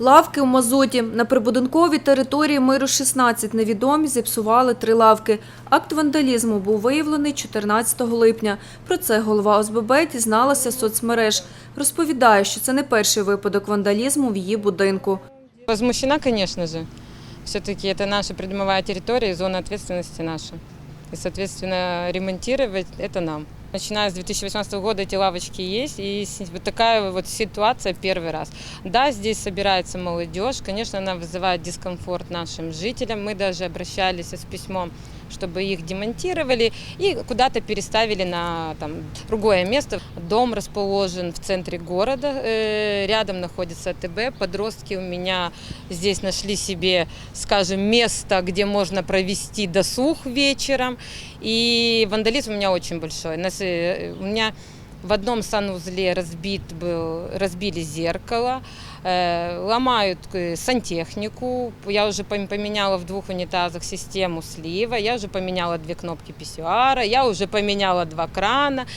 Лавки у мазуті. На прибудинковій території Миру 16 невідомі зіпсували три лавки. Акт вандалізму був виявлений 14 липня. Про це голова ОСББ дізналася соцмереж. Розповідає, що це не перший випадок вандалізму в її будинку. Возмущена, конечно же. Все-таки это наша придомовая территория и зона ответственности наша. И, соответственно, ремонтировать это нам. Начиная с 2018 года эти лавочки есть, и вот такая вот ситуация первый раз. Да, здесь собирается молодежь, конечно, она вызывает дискомфорт нашим жителям. Мы даже обращались с письмом, чтобы их демонтировали и куда-то переставили на там, другое место. Дом расположен в центре города, э, рядом находится АТБ. Подростки у меня здесь нашли себе, скажем, место, где можно провести досуг вечером. И вандализм у меня очень большой. Нас, э, у меня в одном санузле разбит был, разбили зеркало, э, ломают э, сантехнику. Я уже пом- поменяла в двух унитазах систему слива, я уже поменяла две кнопки писсуара, я уже поменяла два крана.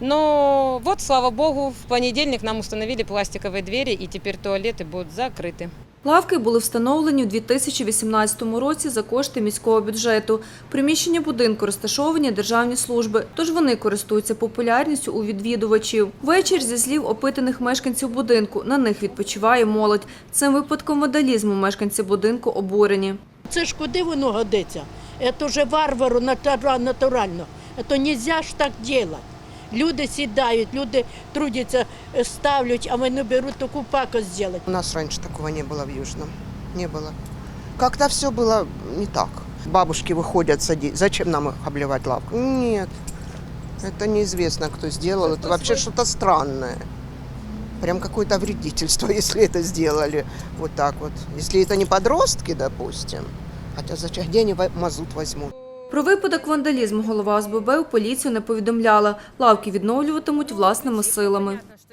Но вот, слава богу, в понедельник нам установили пластиковые двери, и теперь туалеты будут закрыты. Лавки були встановлені у 2018 році за кошти міського бюджету. Приміщення будинку розташовані державні служби, тож вони користуються популярністю у відвідувачів. Вечір, зі слів опитаних мешканців будинку, на них відпочиває молодь. Цим випадком вандалізму мешканці будинку обурені. Це ж куди воно годиться? Це вже варвару натура- натурально. Це не ж так робити. Люди сідають, люди трудяться, ставлять, а вони беруть таку пакость зробити. У нас раньше такого не было в Южном. Не было. Как-то все было не так. Бабушки выходят садить. Зачем нам их обливать лавку? Нет. Это неизвестно, кто сделал. Это вообще что-то странное. Прям какое-то вредительство, если это сделали. Вот так вот. Если это не подростки, допустим. Хотя зачем? Где они мазут возьмут? Про випадок вандалізму голова ОСББ у поліцію не повідомляла. Лавки відновлюватимуть власними силами.